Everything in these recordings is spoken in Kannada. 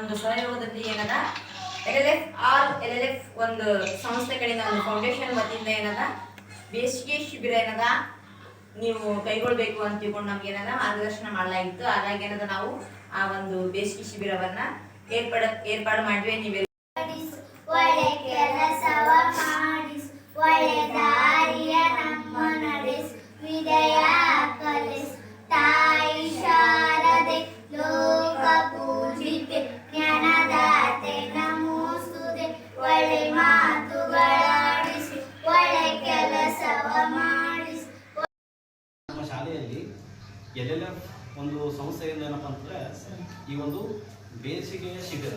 ಒಂದು ಸಹಯೋಗದಲ್ಲಿ ಏನದ? L L F R L L F ಒಂದು ಸಂಸ್ಥೆ ಕಡೆಯಿಂದ ಒಂದು ಫೌಂಡೇಶನ್ ವತಿಯಿಂದ ಏನದ? ಬೇಸಿಗೆ ಶಿಬಿರ ಏನದ? ನೀವು ಕೈಗೊಳ್ಬೇಕು ಅಂತ ತಿಳ್ಕೊಂಡು ನಮ್ಗೆ ಏನದ? ಮಾರ್ಗದರ್ಶನ ಮಾಡಲಾಗಿತ್ತು. ಹಾಗಾಗಿ ಏನದ ನಾವು ಆ ಒಂದು ಬೇಸಿಗೆ ಶಿಬಿರವನ್ನ ಏರ್ಪಡ, ಏರ್ಪಾಡು ಮಾಡಿದ್ವಿ. ನೀವೆಲ್ಲ ಒಳ್ಳೆ ಕೆಲಸವ ಮಾಡಿಸ್, ಒಳ್ಳೆ ದಾರಿಯ ನಮ್ಮ ನಡೆಸ್ ವಿದಯ ಎಲ್ ಎಲ್ ಎಫ್ ಒಂದು ಸಂಸ್ಥೆಯಿಂದ ಏನಪ್ಪ ಅಂತಂದ್ರೆ, ಈ ಒಂದು ಬೇಸಿಗೆಯ ಶಿಬಿರ.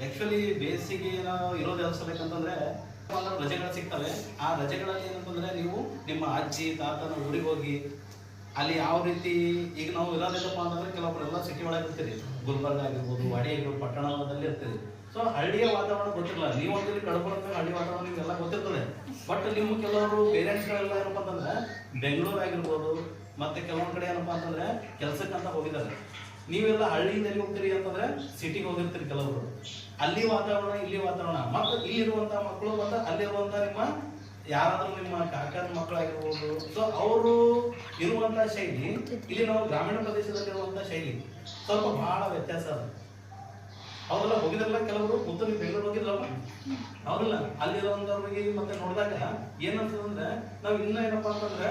ಆ್ಯಕ್ಚುಲಿ ಬೇಸಿಗೆ ಇರೋದು ಯಾವ ಸಲಕ್ಕಂತಂದ್ರೆ ಅಂದ್ರೆ ರಜೆಗಳು ಸಿಗ್ತವೆ. ಆ ರಜೆಗಳಲ್ಲಿ ಏನಂತಂದ್ರೆ ನೀವು ನಿಮ್ಮ ಅಜ್ಜಿ, ತಾತನ ಊರಿಗೆ ಹೋಗಿ, ಅಲ್ಲಿ ಯಾವ ರೀತಿ ಈಗ ನಾವು ಇರೋದಿಲ್ಲಪ್ಪ ಅಂತಂದ್ರೆ ಕೆಲವೊಬ್ಬರೆಲ್ಲ ಸಿಟಿ ಒಳಗೆ ಇರ್ತೀರಿ. ಗುಲ್ಬರ್ಗ ಆಗಿರ್ಬೋದು, ವಾಡಿ ಆಗಿರ್ಬೋದು, ಪಟ್ಟಣದಲ್ಲಿ ಇರ್ತೀರಿ. ಸೊ ಹಳ್ಳಿಯ ವಾತಾವರಣ ಗೊತ್ತಿರಲ್ಲ. ನೀವು ಅಂತ ಕಳ್ಕೊಳ್ಳೋಕೆ ಹಳ್ಳಿ ವಾತಾವರಣ ನಿಮ್ಗೆಲ್ಲ ಗೊತ್ತಿರ್ತದೆ. ಬಟ್ ನಿಮ್ಮ ಕೆಲವರು ಪೇರೆಂಟ್ಸ್ಗಳೆಲ್ಲ ಏನಪ್ಪ ಅಂತಂದ್ರೆ ಬೆಂಗಳೂರು ಆಗಿರ್ಬೋದು ಮತ್ತೆ ಕೆಲವೊಂದು ಕಡೆ ಏನಪ್ಪಾ ಅಂತಂದ್ರೆ ಕೆಲ್ಸಕ್ಕಂತ ಹೋಗಿದ್ದಾರೆ. ನೀವೆಲ್ಲ ಹಳ್ಳಿಯಿಂದ ಎಲ್ಲಿ ಹೋಗ್ತೀರಿ ಅಂತಂದ್ರೆ ಸಿಟಿಗೆ ಹೋಗಿರ್ತೀರಿ ಕೆಲವರು. ಅಲ್ಲಿ ವಾತಾವರಣ, ಇಲ್ಲಿ ವಾತಾವರಣ. ಮತ್ತು ಇಲ್ಲಿರುವಂತ ಮಕ್ಕಳು ಮತ್ತು ಅಲ್ಲಿರುವಂತ ನಿಮ್ಮ ಯಾರಾದ್ರೂ ನಿಮ್ಮ ಕಾಕನ ಮಕ್ಕಳಾಗಿರ್ಬೋದು. ಸೊ ಅವರು ಇರುವಂತ ಶೈಲಿ, ಇಲ್ಲಿ ನಾವು ಗ್ರಾಮೀಣ ಪ್ರದೇಶದಲ್ಲಿರುವಂತ ಶೈಲಿ, ಸ್ವಲ್ಪ ಬಹಳ ವ್ಯತ್ಯಾಸ ಅದ. ಹೌದಲ್ಲ ಹೋಗಿದ್ರಲ್ಲ ಕೆಲವರು ನೀವು ಬೆಂಗಳೂರು ಹೋಗಿದ್ರಲ್ಲ? ಹೌದಲ್ಲ ಅಲ್ಲಿರೋಂಥವ್ರಿಗೆ ಮತ್ತೆ ನೋಡಿದಾಗ ಏನಂತಂದ್ರೆ, ನಾವು ಇನ್ನೂ ಏನಪ್ಪಾ ಅಂತಂದ್ರೆ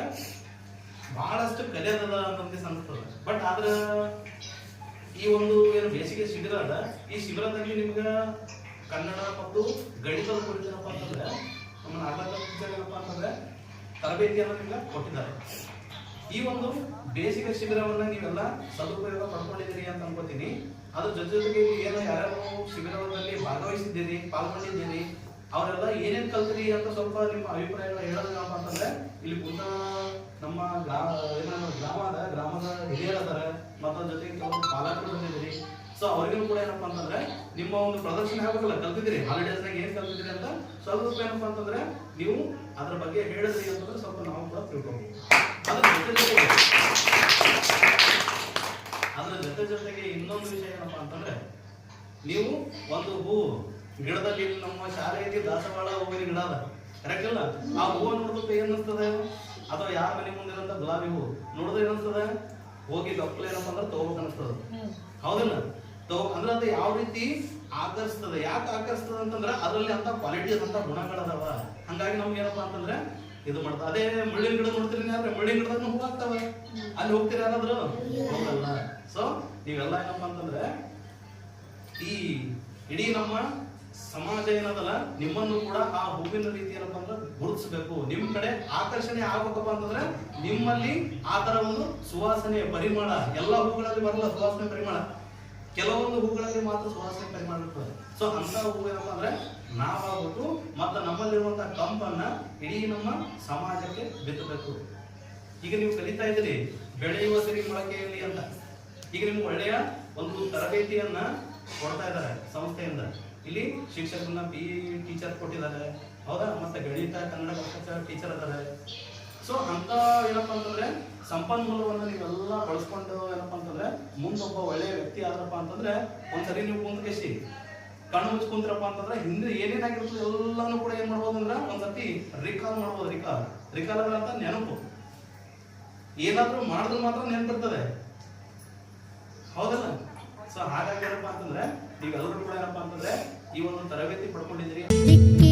ಬಹಳಷ್ಟು ಕಲಿಯೋದದ ಅಂತ ಅನಿಸ್ತದೆ ಬಟ್ ಆದ್ರೆ ಈ ಒಂದು ಏನು ಬೇಸಿಗೆ ಶಿಬಿರ ಅದ, ಈ ಶಿಬಿರದಲ್ಲಿ ನಿಮ್ಗೆ ಕನ್ನಡ ಮತ್ತು ಗಣಿತದ ಕುರಿತು ಅಂತಂದ್ರೆ ನಮ್ಮ ನಾಟಕ ಏನಪ್ಪಾ ಅಂತಂದ್ರೆ ತರಬೇತಿಯನ್ನು ನಿಮ್ಗೆ ಕೊಟ್ಟಿದ್ದಾರೆ. ಈ ಒಂದು ಬೇಸಿಗೆ ಶಿಬಿರವನ್ನ ನೀವೆಲ್ಲ ಸದುಪಯೋಗ ಪಡ್ಕೊಂಡಿದ್ದೀರಿ ಅಂತ ಅನ್ಕೋತೀನಿ. ಅದ್ರ ಜೊತೆ ಜೊತೆಗೆ ಏನೋ ಯಾರ್ಯಾರು ಶಿಬಿರದಲ್ಲಿ ಭಾಗವಹಿಸಿದ್ದೀರಿ, ಪಾಲ್ಗೊಂಡಿದ್ದೀರಿ, ಅವರೆಲ್ಲ ಏನೇನ್ ಕಲ್ತ್ರಿ ಅಂತ ಸ್ವಲ್ಪ ನಿಮ್ಮ ಅಭಿಪ್ರಾಯಗಳು ಹೇಳೋದಪ್ಪ ಅಂತಂದ್ರೆ, ಇಲ್ಲಿ ಕುಂತ ನಮ್ಮ ಗ್ರಾಮ ಗ್ರಾಮದ ಗ್ರಾಮದ ಹಿರಿಯರು ಅದಾರ, ಮತ್ತೊಂದ್ ಜೊತೆಗೆ ಕೆಲವು ಪಾಲಕರು ಬಂದಿದ್ದೀರಿ. ಸೊ ಅವ್ರಿಗೂ ಕೂಡ ಏನಪ್ಪಾ ಅಂತಂದ್ರೆ, ನಿಮ್ಮ ಒಂದು ಪ್ರದರ್ಶನ ಆಗ್ಬೇಕಲ್ಲ, ಕಲ್ತಿದ್ದೀರಿ ಹಾಲಿಡೇಸ್ನಾಗ ಏನ್ ಕಲ್ತಿದ್ದೀರಿ ಅಂತ ಸ್ವಲ್ಪ ಏನಪ್ಪ ಅಂತಂದ್ರೆ, ನೀವು ಅದ್ರ ಬಗ್ಗೆ ಹೇಳಿದ್ರಿ ಅಂತಂದ್ರೆ ಸ್ವಲ್ಪ ನಾವು ಕೂಡ ತಿಳ್ಕೊಬೋದು. ಅದ್ರ ಜೊತೆ ಜೊತೆಗೆ ಇನ್ನೊಂದು ವಿಷಯ ಏನಪ್ಪಾ ಅಂತಂದ್ರೆ ನೀವು ಒಂದು ಹೂ ಗಿಡದಲ್ಲಿ ನಮ್ಮ ಶಾಲೆಯಲ್ಲಿ ದಾಸವಾಳ ಹೂವಿನ ಗಿಡ ಅದ ಕರೆಕ್ಟ್ ಆ ಹೂವು ನೋಡಿದ್ರೆ ಏನ್ ಅನ್ಸ್ತದೆ ಅಥವಾ ಯಾರ ಮನೆ ಮುಂದಿರುವಂತ ಗುಲಾಬಿ ಹೂ ನೋಡಿದ್ರೆ ಏನ್ ಅನ್ಸ್ತದೆ ಹೋಗಿ ಡಾಕ್ಟರ್ ಏನಪ್ಪಾ ಅಂದ್ರೆ ತಗೋಬೇಕು ಅನಿಸ್ತದ ಹೌದಿಲ್ಲ? ತಗೋ ಅಂದ್ರೆ ಅದು ಯಾವ ರೀತಿ ಆಕರ್ಸ್ತದೆ? ಯಾಕೆ ಆಕರ್ಸ್ತದೆ ಅಂತಂದ್ರೆ ಅದರಲ್ಲಿ ಅಂತ ಕ್ವಾಲಿಟಿ ಅಂತ ಗುಣಗಳದಾವ ಹಂಗಾಗಿ ನಮ್ಗೆ ಏನಪ್ಪಾ ಅಂತಂದ್ರೆ ಇದು ಮಾಡ್ತಾ ಅದೇ ಮುಳ್ಳಿನ ಗಿಡ ನೋಡ್ತೀರಿ ಅಂದ್ರೆ ಮುಳ್ಳಿನ ಗಿಡದ ಹೂ ಆಗ್ತಾವ. ಅಲ್ಲಿ ಹೋಗ್ತೀರಿ ಯಾರಾದ್ರು? ಹೋಗಲ್ಲ ಸೊ ನೀವೆಲ್ಲ ಏನಪ್ಪ ಅಂತಂದ್ರೆ, ಈ ಇಡೀ ನಮ್ಮ ಸಮಾಜ ಏನದಲ್ಲ, ನಿಮ್ಮನ್ನು ಕೂಡ ಆ ಹೂವಿನ ರೀತಿ ಏನಪ್ಪ ಅಂದ್ರೆ ಗುರುತಿಸಬೇಕು. ನಿಮ್ ಕಡೆ ಆಕರ್ಷಣೆ ಆಗ್ಬೇಕಪ್ಪ ಅಂತಂದ್ರೆ ನಿಮ್ಮಲ್ಲಿ ಆ ತರ ಒಂದು ಸುವಾಸನೆ ಪರಿಮಳ, ಎಲ್ಲ ಹೂಗಳಲ್ಲಿ ಬರಲ್ಲ ಸುವಾಸನೆ ಪರಿಮಳ. ಕೆಲವೊಂದು ಹೂಗಳಲ್ಲಿ ಮಾತ್ರ ಸುವಾಸನೆ ಪರಿಮಳ ಇರ್ತದೆ. ಸೊ ಅಂತ ಹೂ ಏನಪ್ಪ ಅಂದ್ರೆ ನಾವಾಗ್ಬಿಟ್ಟು ಮತ್ತೆ ನಮ್ಮಲ್ಲಿರುವಂತಹ ಕಂಪನ್ನ ಇಡೀ ನಮ್ಮ ಸಮಾಜಕ್ಕೆ ಬಿತ್ತಬೇಕು. ಈಗ ನೀವು ಕಲಿತಾ ಇದ್ದೀರಿ, ಬೆಳೆಯುವ ಸಿರಿ ಮೊಳಕೆಯಲ್ಲಿ ಅಂತ. ಈಗ ನಿಮ್ಗೆ ಒಳ್ಳೆಯ ಒಂದು ತರಬೇತಿಯನ್ನ ಕೊಡ್ತಾ ಇದ್ದಾರೆ ಸಂಸ್ಥೆಯಿಂದ. ಇಲ್ಲಿ ಶಿಕ್ಷಕರನ್ನ ಪಿ ಟೀಚರ್ ಕೊಟ್ಟಿದ್ದಾರೆ. ಹೌದಾ? ಮತ್ತೆ ಗಣಿತ, ಕನ್ನಡ ಭಾಷಾ ಟೀಚರ್ ಅದಾರೆ ಸೊ ಅಂತ ಏನಪ್ಪಾ ಅಂತಂದ್ರೆ, ಸಂಪನ್ಮೂಲವನ್ನು ನೀವೆಲ್ಲ ಬಳಸ್ಕೊಂಡು ಏನಪ್ಪಾ ಅಂತಂದ್ರೆ, ಮುಂದೊಬ್ಬ ಒಳ್ಳೆಯ ವ್ಯಕ್ತಿ ಆದ್ರಪ್ಪ ಅಂತಂದ್ರೆ, ಒಂದ್ಸರಿ ನೀವು ಕುಂತ್ಕೇಸಿ ಕಣ್ಣು ಮುಚ್ಚಿ ಕುಂತ್ರಪ್ಪ ಅಂತಂದ್ರೆ, ಹಿಂದೆ ಏನೇನಾಗಿರ್ತದೆ ಎಲ್ಲಾನು ಕೂಡ ಏನ್ ಮಾಡ್ಬೋದು ಅಂದ್ರೆ ಒಂದ್ಸತಿ ರಿಕಾಲ್ ಮಾಡ್ಬೋದು. ರಿಕಾಲ್ ರಿಕಾಲ್ ಅಂತ ನೆನಪು. ಏನಾದ್ರೂ ಮಾಡಿದ್ರೆ ಮಾತ್ರ ನೆನ್ಪಿರ್ತದೆ. ಸೊ ಹಾಗಾಗಿ ಏನಪ್ಪಾ ಅಂತಂದ್ರೆ ಈಗ ಎಲ್ಲರೂ ಕೂಡ ಏನಪ್ಪಾ ಅಂತಂದ್ರೆ ಈ ಒಂದು ತರಬೇತಿ ಪಡ್ಕೊಂಡಿದ್ದೀರಿ. ದಿಕ್ಕಿ